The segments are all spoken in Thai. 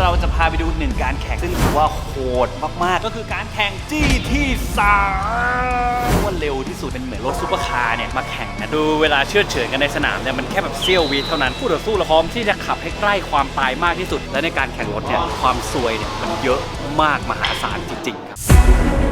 เราจะพาไปดูหนึ่งการแข่งซึ่งถือว่าโหดมากๆ ก็คือการแข่ง GT 3ว่าเร็วที่สุดเป็นเหมือนรถซูเปอร์คาร์เนี่ยมาแข่งนะดูเวลาเชื่อเฉือนกันในสนามเนี่ยมันแค่แบบเซียววิเท่านั้นผู้ต่อสู้เราพร้อมที่จะขับให้ใกล้ความตายมากที่สุด และในการแข่งรถเนี่ยความซวยเนี่ยมันเยอะมากมหาศาลจริง ๆ ครับ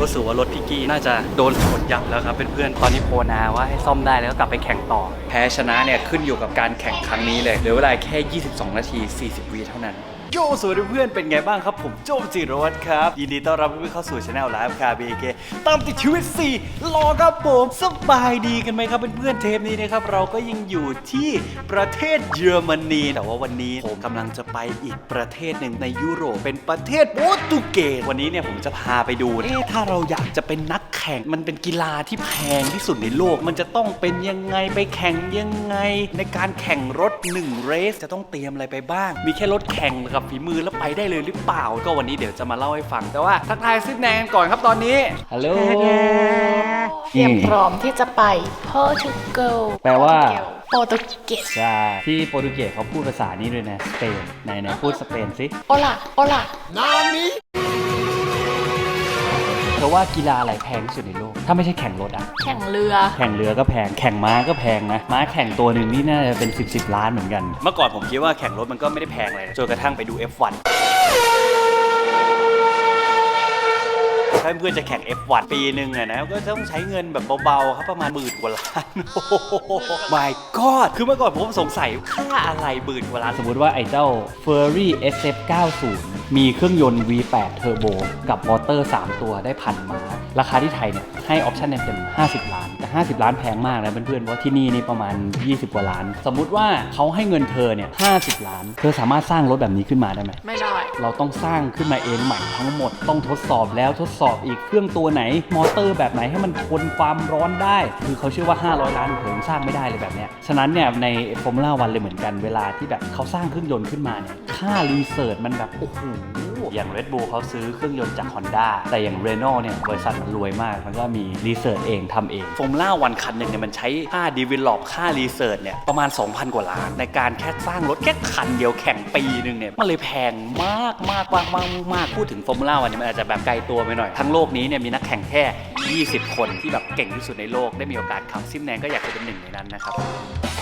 รู้สึกว่ารถพี่กี้น่าจะโดนชนยับแล้วครับเพื่อนๆตอนนี้โพนาว่าให้ซ่อมได้แล้วก็กลับไปแข่งต่อ แพ้ชนะเนี่ยขึ้นอยู่กับการแข่งครั้งนี้เลยเหลือเวลาแค่ 22 นาที 40วิเท่านั้น โยสวัสดีเพื่อนเป็นไงบ้างครับ ผมโจมจิรวัตรครับ ยินดีต้อนรับเพื่อนเข้าสู่ช anel ไลฟ์คาบีเกตามติดชีวิต4รอครับผมสบายดีกันไหมครับเพื่อนๆเทปนี้นะครับ เราก็ยังอยู่ที่ประเทศเยอรมนีแต่ว่าวันนี้ผมกำลังจะไปอีกประเทศหนึ่งในยุโรปเป็นประเทศโปรตุเกสวันนี้เนี่ยผมจะพาไปดูเอ๊ะถ้าเราอยากจะเป็นนักแข่งมันเป็นกีฬาที่แพงที่สุดในโลก มันจะต้องเป็นยังไงไปแข่งยังไง ในการแข่งรถ1เรสจะต้องเตรียมอะไรไปบ้าง มีแค่รถแข่งกับฝีมือแล้วไปได้เลยหรือเปล่า ก็วันนี้เดี๋ยวจะมาเล่าให้ฟัง แต่ว่าทักทายซิดแนนกันก่อนครับตอนนี้ฮัลโหล เตรียมพร้อมที่จะไปโปรตุเกสแปลว่า โปรตุเกสใช่ที่โปรตุเกสเขาพูดภาษานี้ด้วยนะสเปนไหนไหนพูดสเปนสิ โอล่าโอล่า เธอว่ากีฬาอะไรแพงที่สุดในโลก ถ้าไม่ใช่แข่งรถอะแข่งเรือ แข่งเรือก็แพง แข่งม้าก็แพงนะ ม้าแข่งตัวหนึ่งนี่น่าจะเป็น 10บสล้านเหมือนกัน เมื่อก่อนผมคิดว่าแข่งรถมันก็ไม่ได้แพงเลยจนกระทั่งไปดู F1 ถ้าเพื่อนจะแข่ง F1 ปีหนึ่งอะนะก็ต้องใช้เงินแบบเบาๆครับประมาณหมื่นกว่าล้านโอ้โห my god คือเมื่อก่อนผมสงสัยค่าอะไรหมื่นกว่าล้านสมมติว่าไอ้เจ้า Ferrari SF90 มีเครื่องยนต์ V8 เทอร์โบกับมอเตอร์ 3 ตัวได้พันมา ราคาที่ไทยเนี่ยให้ออปชันเต็มๆ50 ล้าน 50 ล้านแพงมากนะเพื่อนๆเพราะที่นี่นี่ประมาณ 20 กว่าล้าน สมมุติว่าเขาให้เงินเธอเนี่ย50 ล้าน เธอสามารถสร้างรถแบบนี้ขึ้นมาได้ไหมไม่ได้ เราต้องสร้างขึ้นมาเองใหม่ทั้งหมดต้องทดสอบแล้วทดสอบอีกเครื่องตัวไหน มอเตอร์แบบไหนให้มันทนความร้อนได้ คือเขาเชื่อว่า 500 ล้านเถิงสร้างไม่ได้เลยแบบเนี้ยฉะนั้นเนี่ยในฟอร์มูล่าวันเลยเหมือนกันเวลาที่แบบเขาสร้างเครื่องยนต์ขึ้นมาเนี่ยค่ารีเสิร์ชมันแบบโอ้โห อย่าง Red Bull เขาซื้อเครื่องยนต์จาก Honda แต่อย่าง Renault เนี่ยบริษัทมันรวยมาก มันก็มีรีเสิร์ชเองทำเองฟอร์มูล่าวันคันหนึ่งเนี่ยมันใช้ค่า develop ค่ารีเสิร์ชเนี่ยประมาณ 2,000 กว่าล้าน ในการแค่สร้างรถแค่คันเดียวแข่งปีหนึ่งเนี่ยมันเลยแพงมากมากมากมากมากพูดถึงฟอร์มูล่าวันเนี่ยมันอาจจะแบบไกลตัวไปหน่อย ทั้งโลกนี้เนี่ยมีนักแข่งแค่ 20 คนที่แบบเก่งที่สุดในโลกได้มีโอกาสขับซิมแนนก็อยากจะเป็นหนึ่งในนั้นนะครับ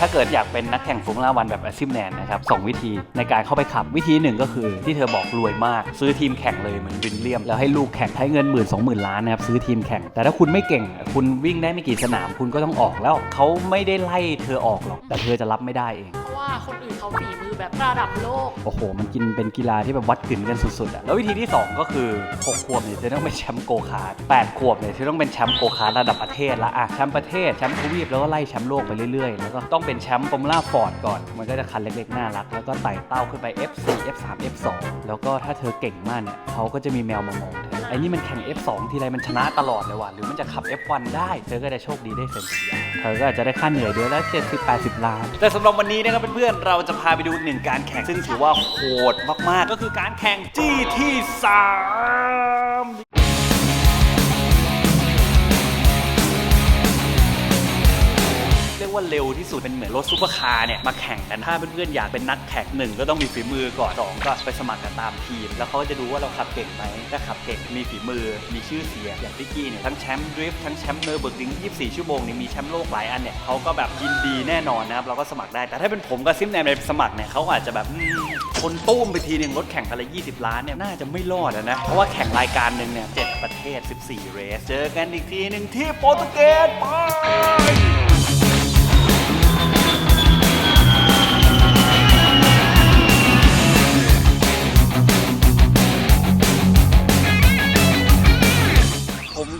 ถ้าเกิดอยากเป็นนักแข่งฟอร์มูล่าวันแบบซิมแนนนะครับสองวิธีในการเข้าไปขับวิธีหนึ่งก็คือที่เธอบอกรวยมาก ซื้อทีมแข่งเลยเหมือนวินเลียม แล้วให้ลูกแข่งใช้เงินหมื่นสองหมื่นล้านนะครับซื้อทีมแข่ง แต่ถ้าคุณไม่เก่ง คุณวิ่งได้ไม่กี่สนาม คุณก็ต้องออกแล้วเขาไม่ได้ไล่เธอออกหรอก แต่เธอจะรับไม่ได้เอง คนอื่นเขาฝีมือแบบระดับโลก โอ้โห มันกินเป็นกีฬาที่แบบวัดกึ่นกันสุดๆอะแล้ววิธีที่ 2 ก็คือ 6 ขวบเนี่ยเธอต้องเป็นแชมป์โกคาร์ด8ขวบเนี่ยเธอต้องเป็นแชมป์โกคาร์ดระดับประเทศละอะแชมป์ประเทศแชมป์ทวีปแล้วก็ไล่แชมป์โลกไปเรื่อยๆ แล้วก็ต้องเป็นแชมป์ฟอร์มูล่าฟอร์ดก่อน มันก็จะคันเล็กๆน่ารัก แล้วก็ไต่เต้าขึ้นไป F4 F3 F2 แล้วก็ถ้าเธอเก่งมากเนี่ยเขาก็จะมีแมวมามองเธอไอ้นี่มันแข่ง F2 ทีไรมันชนะตลอดเลยว่ะหรือมันจะขับ F1 ได้เธอก็จะโชคดีได้เซ็นสัญญาเธอก็อาจจะได้ค่าเหนื่อยเดือนละ70-80ล้านแต่สำหรับวันนี้นะครับเพื่อนพื่อนๆ เราจะพาไปดูหนึ่งการแข่ง ซึ่งถือว่าโหดมากๆ ก็คือการแข่งจี้ที่3 ว่าเร็วที่สุดเป็นเหมือนรถซูเปอร์คาร์เนี่ยมาแข่งกันถ้าเพื่อนๆอยากเป็นนักแข่งหนึ่งก็ต้องมีฝีมือก่อนสองก็ไปสมัครกันตามทีม แล้วเขาก็จะดูว่าเราขับเก่งไหมถ้าขับเก่งมีฝีมือมีชื่อเสียงอย่างพี่กี้เนี่ยทั้งแชมป์ดริฟท์ทั้งแชมป์เนอร์เบิร์กลิง24 ชั่วโมงนี่มีแชมป์โลกหลายอันเนี่ยเขาก็แบบยินดีแน่นอนนะครับเราก็สมัครได้แต่ถ้าเป็นผมกับซิมแนมไปสมัครเนี่ยเขาอาจจะแบบคนตุ้มไปทีหนึ่งรถแข่งกันละ20 ล้านเนี่ยน่าจะไม่รอดนะเพราะว่าแข่งรายการหนึ่งเนี่ยเจ็ดประเทศ 14 เรส เจอกันอีกทีหนึ่งที่โปรตุเกสไป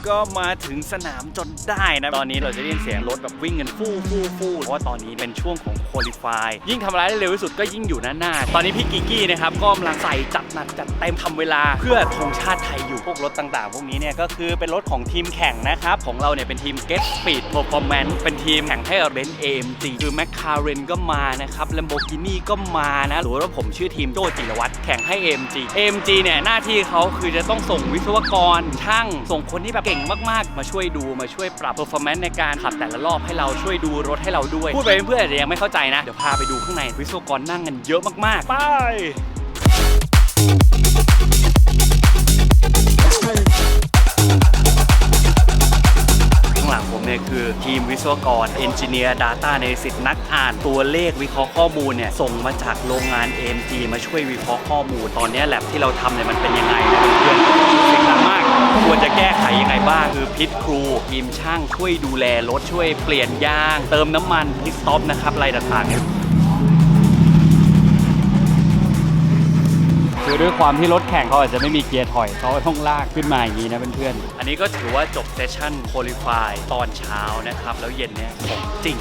ก็มาถึงสนามจนได้นะ ตอนนี้เราจะได้ยินเสียงรถแบบวิ่งกันฟู่ฟู่ฟู่เพราะว่าตอนนี้เป็นช่วงของคุริฟายยิ่งทำอะไรได้เร็วที่สุดก็ยิ่งอยู่หน้าหน้า ตอนนี้พี่กิกกี้นะครับก็กำลังใส่จัดหนักจัดเต็มทำเวลาเพื่อธงชาติไทยอยู่พวกรถต่างๆ พวกนี้เนี่ยก็คือเป็นรถของทีมแข่งนะครับของเราเนี่ยเป็นทีม Get Speed Performance เป็นทีมแข่งให้กับเบนซ์ AMG คือ McLaren ก็มานะครับ Lamborghini ก็มานะหรือว่าผมชื่อทีมโจจิรวัตรแข่งให้ AMG AMG เนี่ยหน้าที่เขาคือจะต้องส่งวิศวกรช่างส่งคนที่แบบเก่งมากๆ มาช่วยดูมาช่วยปรับ performance ในการขับแต่ละรอบให้เราช่วยดูรถให้เราด้วย พูดไปเพื่อนๆอาจจะยังไม่เข้าใจนะ เดี๋ยวพาไปดูข้างในวิศวกรนั่งกันเยอะมากๆ ไปข้างหลังผมเนี่ยคือทีมวิศวกรเอนจิเนียร์ Data ในสิทธิ์นักอ่านตัวเลขวิเคราะห์ข้อมูลเนี่ยส่งมาจากโรงงาน AMG มาช่วยวิเคราะห์ข้อมูล ตอนนี้แลบที่เราทำเนี่ยมันเป็นยังไงนะเพื่อนๆเสียงดังมาก ควรจะแก้ไขยังไงบ้างคือพิทครูทีมช่างช่วยดูแลรถช่วยเปลี่ยนยาง เติมน้ำมันพิทสต็อปนะครับอะไรต่างๆเนี่ยคือด้วยความที่รถแข่งเขาอาจจะไม่มีเกียร์ถอยเขาต้องลากขึ้นมาอย่างนี้นะเพื่อนๆ อันนี้ก็ถือว่าจบเซสชั่นโคลิฟายตอนเช้านะครับ แล้วเย็นเนี่ยของจริง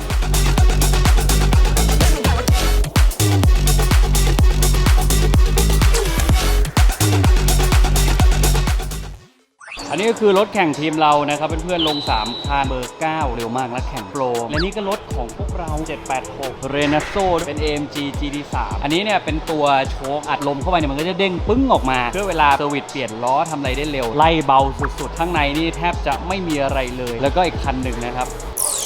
อันนี้ก็คือรถแข่งทีมเรานะครับเพื่อนๆลง3คันเบอร์ 9 เร็วมากนักแข่งโปร และนี่ก็รถของพวกเรา 786 r e n a s o เป็น AMG GT3 อันนี้เนี่ยเป็นตัวโชคอัดลมเข้าไปเนี่ยมันก็จะเด้งปึ้งออกมา เพื่อเวลาเซอร์วิสเปลี่ยนล้อทำอะไรได้เร็ว ไล่เบาสุดๆ ข้างในนี่แทบจะไม่มีอะไรเลย แล้วก็อีกคันหนึ่งนะครับ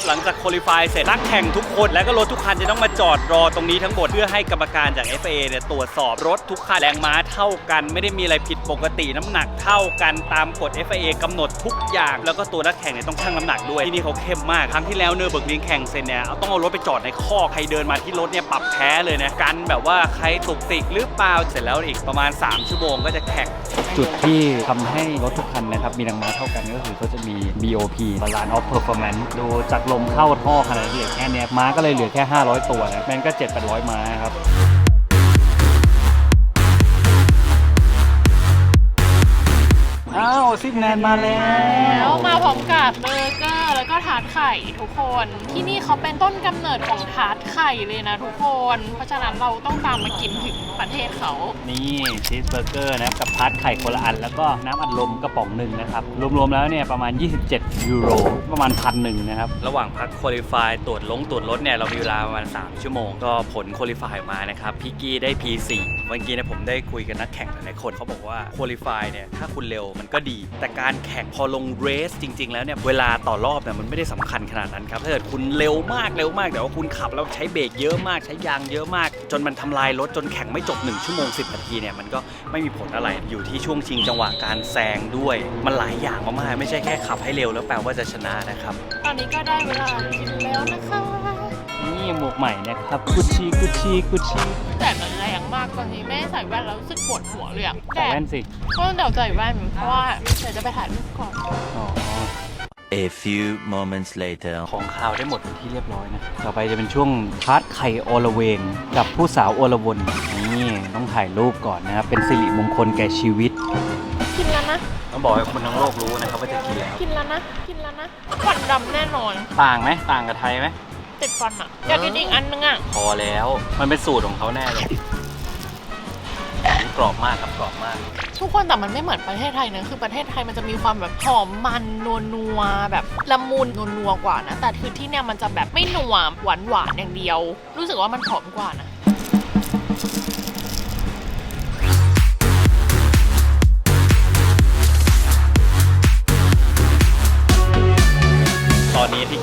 หลังจากโคลิฟายเสร็จนักแข่งทุกคน และก็รถทุกคันจะต้องมาจอดรอตรงนี้ทั้งหมด เพื่อให้กรรมการจาก FA เนี่ยตรวจสอบรถทุกคันแรงม้าเท่ากัน ไม่ได้มีอะไรผิดปกติน้ำหนักเท่ากันตามกฎ FA กำหนดทุกอย่าง แล้วก็ตัวนักแข่งเนี่ยต้องชั่งน้ำหนักด้วยที่นี่เขาเข้มมากครั้งที่แล้วเนอร์เบิร์กลินแข่งเสร็จเนี่ยเอาต้องเอารถไปจอดในคอกใครเดินมาที่รถเนี่ยปรับแพ้เลยนะกันแบบว่าใครตุกติกหรือเปล่าเสร็จแล้วอีกประมาณ 3 ชั่วโมงก็จะแข่ง จุดที่ทำให้รถทุกคันนะครับ มีแรงม้าเท่ากันก็คือเขาจะมี BOP Balance of Performance ดูจากลมมเข้าท่อขนาดเหลือแค่เนี้ยม้าก็เลยเหลือแค่ 500 ตัวนะแม่งก็ 7-800 ม้าครับอ้าวซิกแนนมาแล้ว แล้วมาพร้อมกับเบอร์เกอร์ วก็ทาร์ตไข่ทุกคน ที่นี่เขาเป็นต้นกำเนิดของทาร์ตไข่เลยนะทุกคน เพราะฉะนั้นเราต้องตามมากินถึงประเทศเขา นี่ชีสเบอร์เกอร์นะครับกับพาร์ทไข่คนละอัน แล้วก็น้ำอัดลมกระป๋องหนึ่งนะครับ รวมๆแล้วเนี่ยประมาณ 27 ยูโร ประมาณพันหนึ่งนะครับ ระหว่างพักคุริฟายตรวจลงตรวจรถเนี่ยเรามีเวลาประมาณ 3 ชั่วโมง ก็ผลคุริฟายมานะครับพี่กี้ได้ P4 เมื่อกี้เนะผมได้คุยกับนักแข่งหลายๆคนเขาบอกว่าคุริฟายเนี่ยถ้าคุณเร็วมันก็ดี แต่การแข่งพอลงเรสจริง ๆ แล้วเนี่ยเวลาต่อรอบเนี่ยมันไม่ได้สำคัญขนาดนั้นครับถ้าเกิดคุณเร็วมากเร็วมากแต่ว่าคุณขับแล้วใช้เบรกเยอะมากใช้ยางเยอะมาก จนมันทำลายรถจนแข่งไม่จบ 1 ชั่วโมง 10 นาทีเนี่ยมันก็ไม่มีผลอะไรอยู่ที่ช่วงชิงจังหวะการแซงด้วย มันหลายอย่างมากๆไม่ใช่แค่ขับให้เร็วแล้วแปลว่าจะชนะนะครับ ตอนนี้ก็ได้เวลากินแล้วนะคะนี่หมวกใหม่นะครับกุชชี่กุชชี่กุชชี่แต่มันแรงมากตอนนี้แม่ใส่แว่นแล้วรู้สึกปวดหัวเลยอะใส่แว่นสิก็เดี๋ยวใส่แว่นเพราะว่าเดี๋ยวจะไปถ่ายรูปก่อนอ๋อ A few moments later. ของข่าวได้หมดเป็นที่เรียบร้อยนะ ต่อไปจะเป็นช่วงพาร์ทไข่โอละเวง กับผู้สาวโอละวนนี่ต้องถ่ายรูปก่อนนะครับ เป็นสิริมงคลแก่ชีวิต กินแล้วนะ ต้องบอกให้คนทั้งโลกรู้นะครับว่าจะกินแล้วกินแล้วนะ กินแล้วนะฟันดำแน่นอน ต่างไหมต่างกับไทยไหมติดฟันอะอยากกินอีกอันนึงอะพอแล้ว มันเป็นสูตรของเขาแน่เลย กรอบมากครับกรอบมาก ทุกคนแต่มันไม่เหมือนประเทศไทยนะคือประเทศไทยมันจะมีความแบบหอมมันนัวนัวแบบละมุนนัวนัวกว่านะ แต่คือที่เนี่ยมันจะแบบไม่นัวหวานหวานอย่างเดียว รู้สึกว่ามันหอมกว่านะ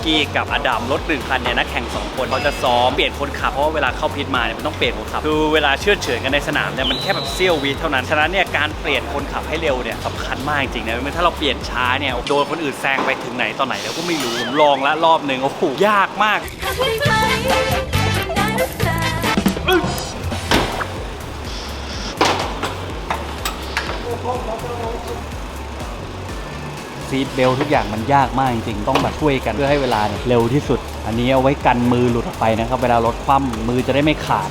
กี้กับอดัมรถหนึ่งคันเนี่ยนักแข่งสองคนเขาจะซ้อมเปลี่ยนคนขับเพราะว่าเวลาเข้าพิทมาเนี่ยมันต้องเปลี่ยนคนขับคือเวลาเชื่อเฉือนกันในสนามเนี่ยมันแค่แบบเสี้ยววิเท่านั้นฉะนั้นเนี่ยการเปลี่ยนคนขับให้เร็วเนี่ยสำคัญมากจริงๆนะถ้าเราเปลี่ยนช้าเนี่ยโดนคนอื่นแซงไปถึงไหนตอนไหนแล้วก็ไม่รู้ลองละรอบหนึ่งโอ้โหยากมาก ซีทเบลทุกอย่างมันยากมากจริงๆ ต้องแบบช่วยกันเพื่อให้เวลาเนี่ยเร็วที่สุด อันนี้เอาไว้กันมือหลุดออกไปนะครับ เวลารถคว่ำมือจะได้ไม่ขาด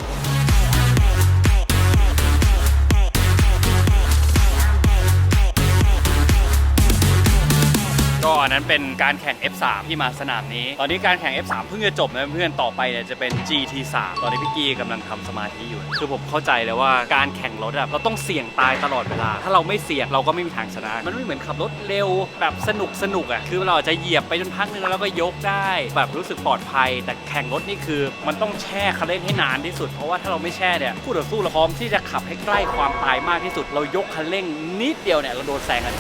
อันนั้นเป็นการแข่ง F3 ที่มาสนามนี้ ตอนนี้การแข่ง F3 เพิ่งจะจบนะเพื่อนต่อไปเนี่ยจะเป็น GT3 ตอนนี้พี่กี้กำลังทำสมาธิอยู่ คือผมเข้าใจเลยว่าการแข่งรถอะเราต้องเสี่ยงตายตลอดเวลา ถ้าเราไม่เสี่ยงเราก็ไม่มีทางชนะ มันไม่เหมือนขับรถเร็วแบบสนุกสนุกอะคือเราอาจจะเหยียบไปจนพักนึงแล้วก็ยกได้ แบบรู้สึกปลอดภัย แต่แข่งรถนี่คือ มันต้องแช่คันเร่งให้นานที่สุดเพราะว่าถ้าเราไม่แช่เนี่ยคู่ต่อสู้เราพร้อมที่จะขับให้ใกล้ความตายมากที่สุด เรายกคันเร่งนิดเดียวเนี่ยเราโดนแซงกัน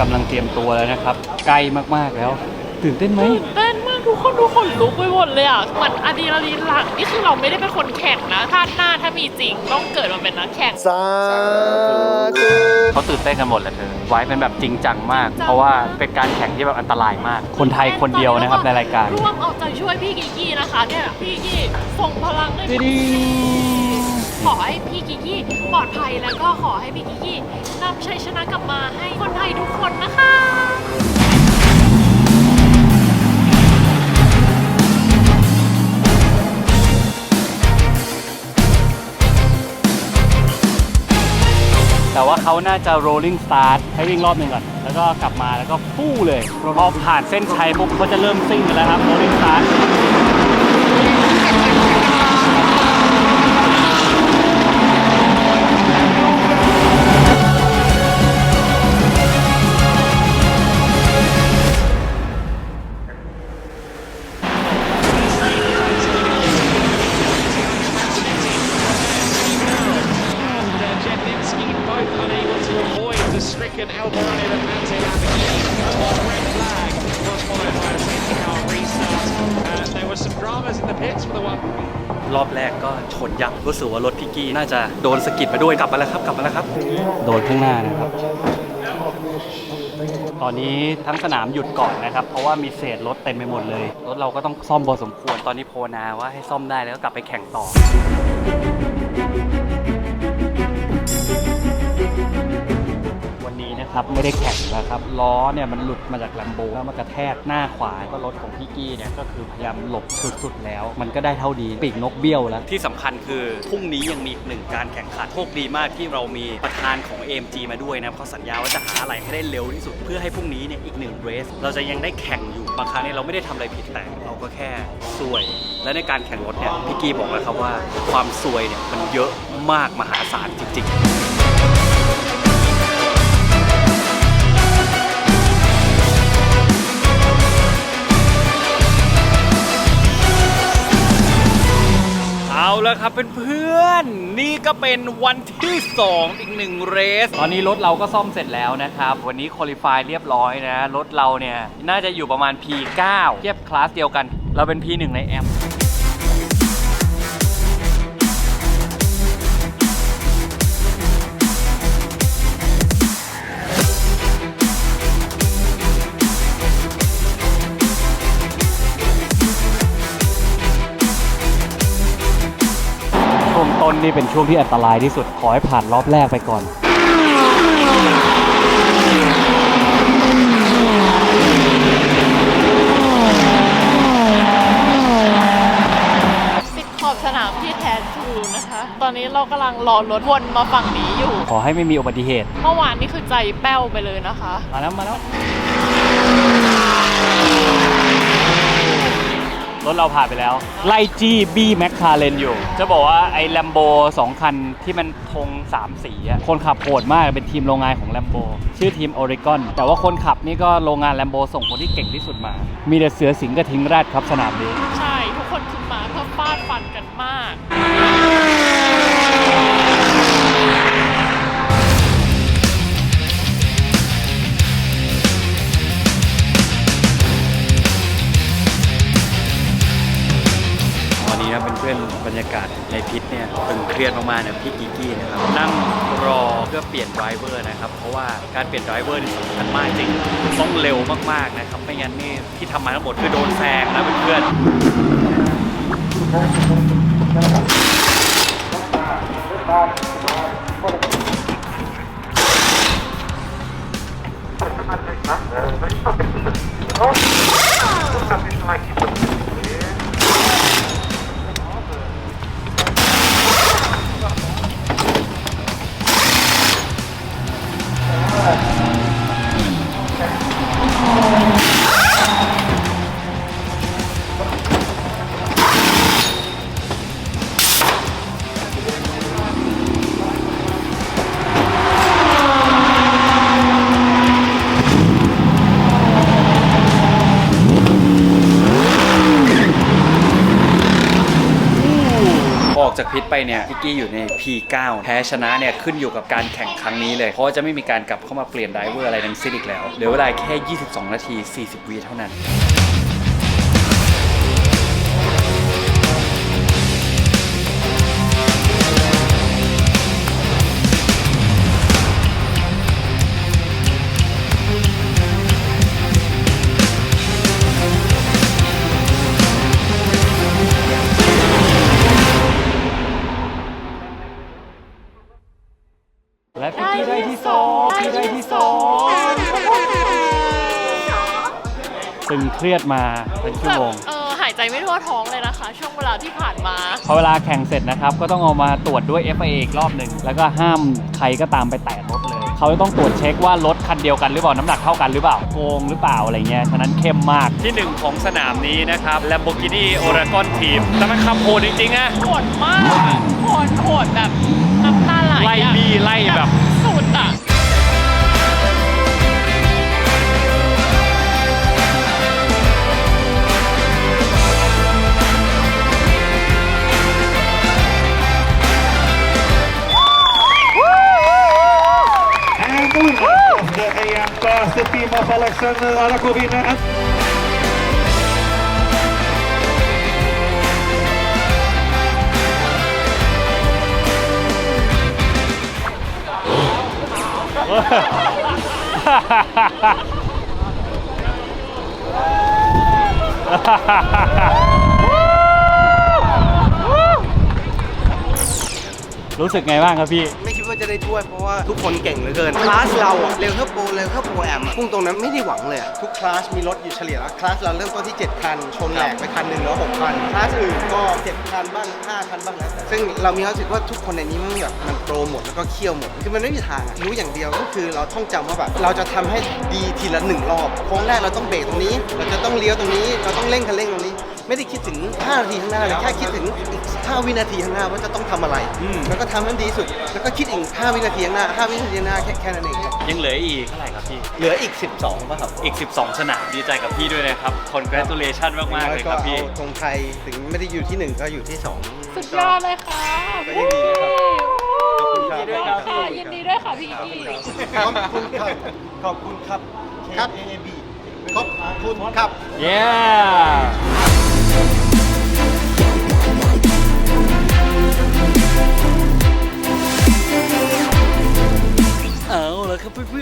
กำลังเตรียมตัวแล้วนะครับ ใกล้มากๆแล้ว ตื่นเต้นไหม ตื่นเต้นมากทุกคนทุกคนลุกไปหมดเลยอะเหมือนอะดรีนาลีนหลังนี่คือเราไม่ได้เป็นคนแข่งนะชาติหน้าถ้ามีจริงต้องเกิดมาเป็นนักแข่ง สาธุเขาตื่นเต้นกันหมดแหละเธอ ไว้เป็นแบบจริงจังมากเพราะว่าเป็นการแข่งที่แบบอันตรายมาก คนไทยคนเดียวนะครับในรายการร่วมเอาใจช่วยพี่กิกกี้นะคะเนี่ยพี่กิกกี้ส่งพลังให้พี่ดิง ขอให้พี่กิกกี้ปลอดภัยแล้วก็ขอให้พี่กิกกี้นำชัยชนะกลับมาให้คนไทยทุกคนนะคะแต่ว่าเขาน่าจะ rolling start ให้วิ่งรอบหนึ่งก่อน แล้วก็กลับมาแล้วก็ฟู่เลย พอผ่านเส้นชัยปุ๊บเขาจะเริ่มซิ่งกันแล้วครับ rolling start รอบแรกก็ชนยับรู้สึกว่ารถพี่กี้น่าจะโดนสะกิดมาด้วยกลับมาแล้วครับ กลับมาแล้วครับ โดนข้างหน้านะครับ ตอนนี้ทั้งสนามหยุดก่อนนะครับ เพราะว่ามีเศษรถเต็มไปหมดเลยรถเราก็ต้องซ่อมพอสมควรตอนนี้โพนาว่าให้ซ่อมได้แล้วก็กลับไปแข่งต่อ ครับไม่ได้แข่งนะครับล้อเนี่ยมันหลุดมาจากลมโบแล้วมากระแทกหน้าขวาก็รถของพี่กี้เนี่ยก็คือพยายามหลบสุดๆแล้ว มันก็ได้เท่าดีปีกนกเบี้ยวแล้ว ที่สำคัญคือพรุ่งนี้ยังมีอีกหนึ่งการแข่งขันโชคดีมากที่เรามีประธานของ AMG มาด้วยนะเขาสัญญาว่าจะหาอะไรให้ได้เร็วที่สุด เพื่อให้พรุ่งนี้เนี่ยอีกหนึ่งเรส เราจะยังได้แข่งอยู่บางครั้งเนี่ยเราไม่ได้ทำอะไรผิดแต่เราก็แค่ซวย และในการแข่งรถเนี่ยพี่กี้บอกแล้วครับว่าความซวยเนี่ยมันเยอะมากมหาศาลจริง ๆ แล้วครับเป็นเพื่อนนี่ก็เป็นวันที่ 2 อีกหนึ่งเรส ตอนนี้รถเราก็ซ่อมเสร็จแล้วนะครับ วันนี้คุริฟายเรียบร้อยนะ รถเราเนี่ย น่าจะอยู่ประมาณ P9 เทียบคลาสเดียวกัน เราเป็น P1 ในแอม นนี่เป็นช่วงที่อันตรายที่สุด ขอให้ผ่านรอบแรกไปก่อน สิบขอบสนามที่แทนทูนะคะ ตอนนี้เรากำลังรอรถวนมาฝั่งนี้อยู่ ขอให้ไม่มีอุบัติเหตุ เมื่อวานนี่คือใจแป้วไปเลยนะคะ มาแล้วมาแล้ว รถเราผ่านไปแล้ว ไล่จี้บี้แมคคาเรนอยู่ จะบอกว่าไอ้แลมโบสองคันที่มันธง3สีอะคนขับโหดมากเป็นทีมโรงงานของแลมโบชื่อทีมโอริกอนแต่ว่าคนขับนี่ก็โรงงานแลมโบส่งคนที่เก่งที่สุดมา มีแต่เสือสิงห์กระทิงแรดครับสนามนี้ ใช่ ทุกคนคือมาเพื่อฟาดฟันกันมาก วับเป็นเพื่อนบรรยากาศในพิษเนี่ยตึงเครียดมากๆเนี่ยพี่กิกกี้นะครับนั่งรอเพื่อเปลี่ยนไดรเวอร์นะครับเพราะว่าการเปลี่ยนไดรเวอร์นี่สำคัญมากจริงต้องเร็วมากๆนะครับไม่งั้นนี่ที่ทำมาทั้งหมดคือโดนแซงนะเพื่อนๆ พิษไปเนี่ยพิกกี้อยู่ใน P9 แพ้ชนะเนี่ยขึ้นอยู่กับการแข่งครั้งนี้เลย เพราะจะไม่มีการกลับเข้ามาเปลี่ยนไดเวอร์อะไรทั้งสิ้นอีกแล้วเหลือเวลาแค่ 22 นาที 40วิเท่านั้น ยดมาเป็นชั่วโมง เออหายใจไม่ทั่วท้องเลยนะคะ ช่วงเวลาที่ผ่านมา พอเวลาแข่งเสร็จนะครับ ก็ต้องเอามาตรวจด้วย FIA อีกรอบหนึ่ง แล้วก็ห้ามใครก็ตามไปแตะรถเลย เขาจะต้องตรวจเช็คว่ารถคันเดียวกันหรือเปล่า น้ำหนักเท่ากันหรือเปล่า โกงหรือเปล่าอะไรเงี้ย ฉะนั้นเข้มมาก ที่หนึ่งของสนามนี้นะครับ Lamborghini Oregon Team แต่มันขับโหดจริงๆอะโหดมากอะโหดโหดแบบน้ำตาไหลอะ of Alexander Arakovina and รู้สึกไงบ้างครับพี่ จะได้ถ้วยเพราะว่าทุกคนเก่งเหลือเกิน คลาสเราอะเร็วเท่าโปรเร็วเท่าโปรแอมอะพุ่งตรงนั้นไม่ได้หวังเลยอะทุกคลาสมีรถอยู่เฉลี่ยแล้วคลาสเราเริ่มต้นที่ 7 คัน ชนแหลกไปคันหนึ่งแล้ว6คัน คลาสอื่นก็ 7 คันบ้าง 5 คันบ้างแล้วแต่ซึ่งเรามีความรู้สึกว่าทุกคนในนี้มันแบบมันโปรหมดแล้วก็เคี่ยวหมด คือมันไม่มีทางอะรู้อย่างเดียวก็คือเราท่องจำว่าแบบเราจะทำให้ดีทีละหนึ่งรอบโค้งแรกเราต้องเบรกตรงนี้ เราจะต้องเลี้ยวตรงนี้ เราต้องเร่งคันเร่งตรงนี้ ไม่ได้คิดถึง5นาทีข้างหน้าเลยแค่คิดถึงอีก5วินาทีข้างหน้าว่าจะต้องทำอะไร อืม แล้วก็ทำให้มันดีที่สุด แล้วก็คิดอีก5วินาทีข้างหน้า5วินาทีข้างหน้าแค่แค่นั้นเองครับยังเหลืออีกเท่าไหร่ครับพี่ เหลืออีก 12ป่ะครับอีก 12 สนามดีใจกับพี่ด้วยนะครับ congratulation มากๆเลยครับพี่ แล้วก็เอาธงไทยถึงไม่ได้อยู่ที่1ก็อยู่ที่2สุดยอดเลยค่ะก็ยังดีนะครับขอบคุณครับยินดีด้วยครับพี่ยินดีด้วยค่ะพี่กี้ขอบคุณครับ ขอบคุณครับ ครับ AAB ขอบคุณครับ yeah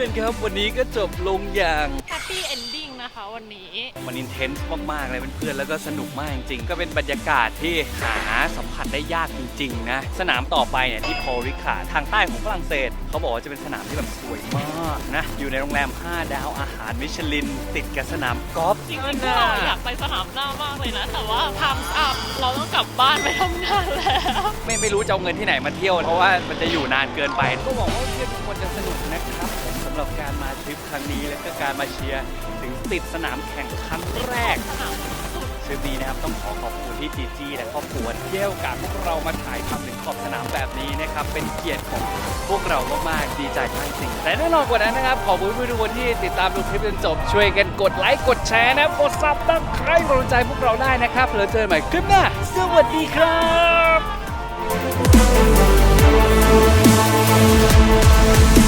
อนๆครับวันนี้ก็จบลงอย่างแฮปปี้เอนดิ้งนะคะวันนี้ มันอินเทนส์มากๆเลยเพื่อนๆแล้วก็สนุกมากจริงๆ ก็เป็นบรรยากาศที่หาสัมผัสได้ยากจริงๆนะ สนามต่อไปเนี่ยที่พอริคาทางใต้ของฝรั่งเศส เขาบอกว่าจะเป็นสนามที่แบบสวยมากนะ อยู่ในโรงแรม 5 ดาวอาหารมิชลิน ติดกับสนามกอล์ฟจริงๆพวกเราอยากไปสนามหน้ามากเลยนะ แต่ว่าทำอัพเราต้องกลับบ้านไปทำงานแล้วไม่ไม่รู้จะเอาเงินที่ไหนมาเที่ยว เพราะว่ามันจะอยู่นานเกินไป ก็หวังว่าเพื่อนทุกคนจะสนุกนะครับผมสำหรับการมาทริปครั้งนี้และก็การมาเชียร์ถึงติดสนามแข่งครั้งแรกสนามสุดทริปนี้นะครับต้องขอขอบคุณที่จีจีและครอบครัวที่ให้โอกาสพวกเรามาถ่ายทำถึงขอบสนามแบบนี้นะครับเป็นเกียรติของพวกเรามากๆดีใจมากจริงแต่แน่นอนกว่านั้นนะครับขอบคุณผู้ทุกคนที่ติดตามดูคลิปจนจบช่วยกันกดไลค์กดแชร์นะกดซับตั้งใครกำลังใจพวกเราได้นะครับแล้วเจอกันใหม่คลิปหน้าสวัสดีครับ